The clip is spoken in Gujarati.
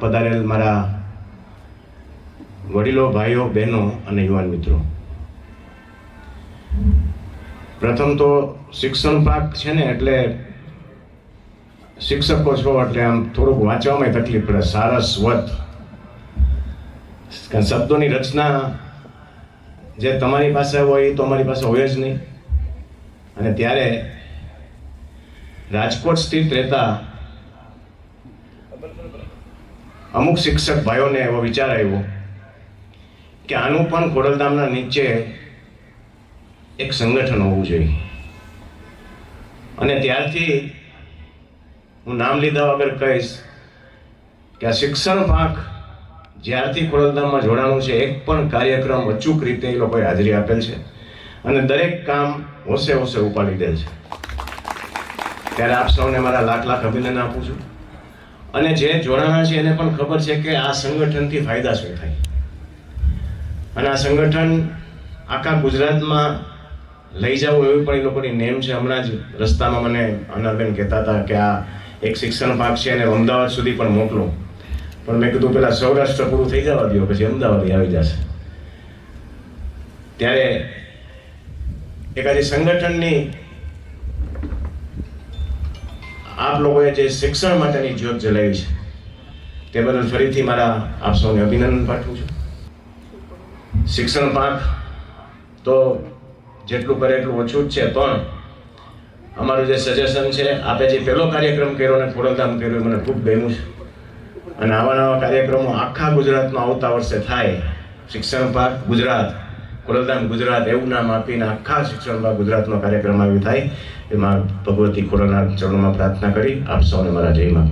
પધારેલ મારા વડીલો, ભાઈઓ, બહેનો અને યુવાન મિત્રો. પ્રથમ તો શિક્ષણ પાક છે ને એટલે શિક્ષકો છો એટલે આમ થોડુંક વાંચવામાં તકલીફ પડે. સારસ વત. કારણ શબ્દોની રચના જે તમારી પાસે હોય, એ તો અમારી પાસે હોય જ નહીં. અને ત્યારે રાજકોટ સ્થિત રહેતા અમુક શિક્ષક ભાઈઓને એવો વિચાર આવ્યો કે આનું પણ ખોડલધામના નીચે એક સંગઠન હોવું જોઈએ. અને ત્યારથી હું નામ લીધા વગર કહીશ કે આ શિક્ષણ પાંખ જ્યારથી ખોડલધામમાં જોડાણું છે, એક પણ કાર્યક્રમ અચૂક રીતે એ લોકોએ હાજરી આપેલ છે અને દરેક કામ હોશે હોશે ઉપાડી દે છે. ત્યારે આપ સૌને મારા લાખ લાખ અભિનંદન આપું છું. અને જે જોડાણા છે એને પણ ખબર છે કે આ સંગઠનથી ફાયદા શું થાય. અને આ સંગઠન આખા ગુજરાતમાં લઈ જવું એવી પણ એ લોકોની નેમ છે. હમણાં જ રસ્તામાં મને અનરબેન કહેતા હતા કે આ એક શિક્ષણ ભાગ છે અને અમદાવાદ સુધી પણ મોકલો. પણ મેં કીધું પેલા સૌરાષ્ટ્ર પૂરું થઈ જવા દો પછી અમદાવાદ આવી જશે. ત્યારે એક આજે સંગઠનની આપ લોકોએ જે શિક્ષણ માટેની જ્યોત જલાવી છે, તે બદલ ફરીથી મારા આપ સૌને અભિનંદન પાઠવું છું. શિક્ષણ પાક તો જેટલું કરે એટલું ઓછું જ છે, પણ અમારું જે સજેશન છે, આપે જે પહેલો કાર્યક્રમ કર્યો અને ખોડલધામ કર્યો મને ખૂબ ગમ્યું છે. અને આવા નવા કાર્યક્રમો આખા ગુજરાતમાં આવતા વર્ષે થાય. શિક્ષણ પાક ગુજરાત ખોડલધામ ગુજરાત એવું નામ આપીને આખા શિક્ષણમાં ગુજરાતમાં કાર્યક્રમ આવી થાય, એમાં ભગવતી ખોડલના ચરણોમાં પ્રાર્થના કરી આપ સૌને મારા જય માં